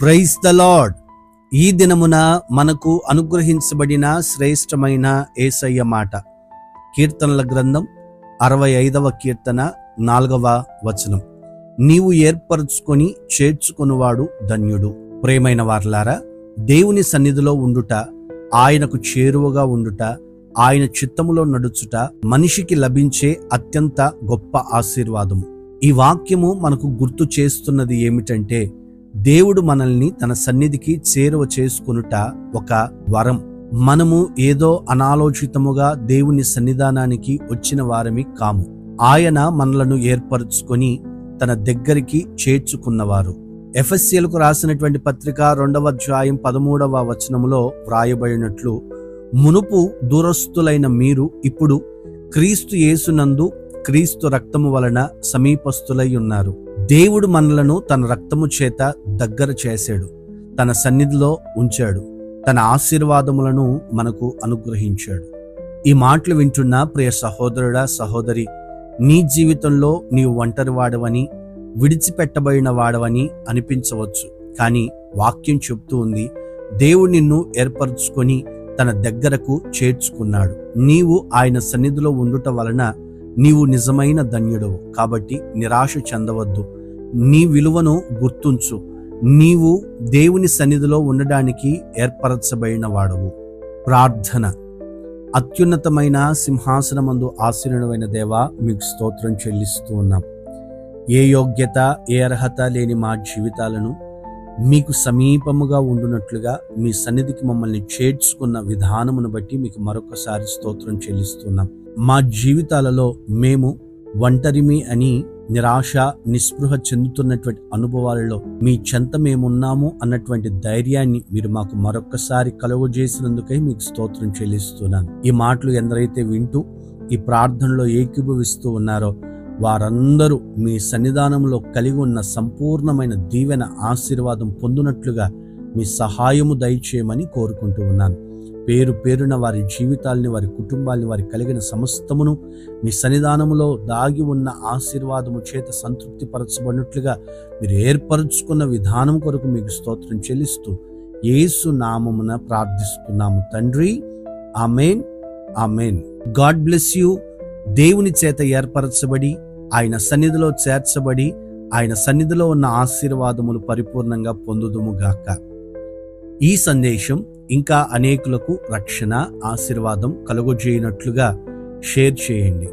Praise the lord ఈ దినమున మనకు అనుగ్రహించబడిన శ్రేష్టమైన ఏసయ్య మాట. కీర్తనల గ్రంథం అరవై ఐదవ కీర్తన నాలుగవ వచనం. నీవు ఏర్పరచుకొని చేర్చుకునివాడు ధన్యుడు. ప్రేమైన వార్లారా దేవుని సన్నిధిలో ఉండుట ఆయనకు చేరువగా ఉండుట ఆయన చిత్తములో నడుచుట మనిషికి లభించే అత్యంత గొప్ప ఆశీర్వాదము. ఈ వాక్యము మనకు గుర్తు చేస్తున్నది ఏమిటంటే దేవుడు మనల్ని తన సన్నిధికి చేరువ చేసుకొనుట ఒక వరం. మనము ఏదో అనాలోచితముగా దేవుని సన్నిధానానికి వచ్చిన వారమి కాము. ఆయన మనలను ఏర్పరచుకొని తన దగ్గరికి చేర్చుకున్నవారు. ఎఫ్ఎస్సీలకు రాసినటువంటి పత్రిక రెండవ అధ్యాయం పదమూడవ వచనములో వ్రాయబడినట్లు మునుపు దూరస్తులైన మీరు ఇప్పుడు క్రీస్తు యేసునందు క్రీస్తు రక్తము వలన సమీపస్తులై ఉన్నారు. దేవుడు మనలను తన రక్తము చేత దగ్గర చేశాడు. తన సన్నిధిలో ఉంచాడు. తన ఆశీర్వాదములను మనకు అనుగ్రహించాడు. ఈ మాటలు వింటున్న ప్రియ సహోదరుడా సహోదరి నీ జీవితంలో నీవు ఒంటరి వాడవని విడిచిపెట్టబడిన వాడవని అనిపించవచ్చు. కానీ వాక్యం చెప్తూ ఉంది దేవుడు నిన్ను ఏర్పరచుకొని తన దగ్గరకు చేర్చుకున్నాడు. నీవు ఆయన సన్నిధిలో ఉండుట వలన నీవు నిజమైన ధన్యుడవు. కాబట్టి నిరాశ చెందవద్దు. నీ విలువను గుర్తుంచు. నీవు దేవుని సన్నిధిలో ఉండడానికి ఏర్పరచబడిన వాడవు. ప్రార్థన. అత్యున్నతమైన సింహాసనమందు ఆశీనుడమైన దేవ మీకు స్తోత్రం చెల్లిస్తూ ఉన్నాం. ఏ యోగ్యత ఏ అర్హత లేని మా జీవితాలను మీకు సమీపముగా ఉండునట్లుగా మీ సన్నిధికి మమ్మల్ని చేర్చుకున్న విధానమును బట్టి మీకు మరొకసారి స్తోత్రం చెల్లిస్తున్నాం మా జీవితాలలో మేము ఒంటరిమి అని నిరాశ నిస్పృహ చెందుతున్నటువంటి అనుభవాలలో మీ చెంత మేమున్నాము అన్నటువంటి ధైర్యాన్ని మీరు మాకు మరొక్కసారి కలుగజేసినందుకై మీకు స్తోత్రం చెల్లిస్తున్నాను. ఈ మాటలు ఎందరైతే వింటూ ఈ ప్రార్థనలో ఏకీభవిస్తూ ఉన్నారో వారందరూ మీ సన్నిధానంలో కలిగి ఉన్న సంపూర్ణమైన దీవెన ఆశీర్వాదం పొందినట్లుగా మీ సహాయము దయచేయమని కోరుకుంటూ ఉన్నాను. పేరు పేరున వారి జీవితాల్ని వారి కుటుంబాల్ని వారి కలిగిన సమస్తమును మీ సన్నిధానములో దాగి ఉన్న ఆశీర్వాదము చేత సంతృప్తి పరచబడినట్లుగా మీరు ఏర్పరచుకున్న విధానం కొరకు మీకు స్తోత్రం చెల్లిస్తూ యేసు నామమున ప్రార్థిస్తున్నాము తండ్రి. Amen. Amen. God bless you. దేవుని చేత ఏర్పరచబడి ఆయన సన్నిధిలో చేర్చబడి ఆయన సన్నిధిలో ఉన్న ఆశీర్వాదములు పరిపూర్ణంగా పొందుదుము గాక. ఈ సందేశం ఇంకా అనేకులకు రక్షణ ఆశీర్వాదం కలుగజేయనట్లుగా షేర్ చేయండి.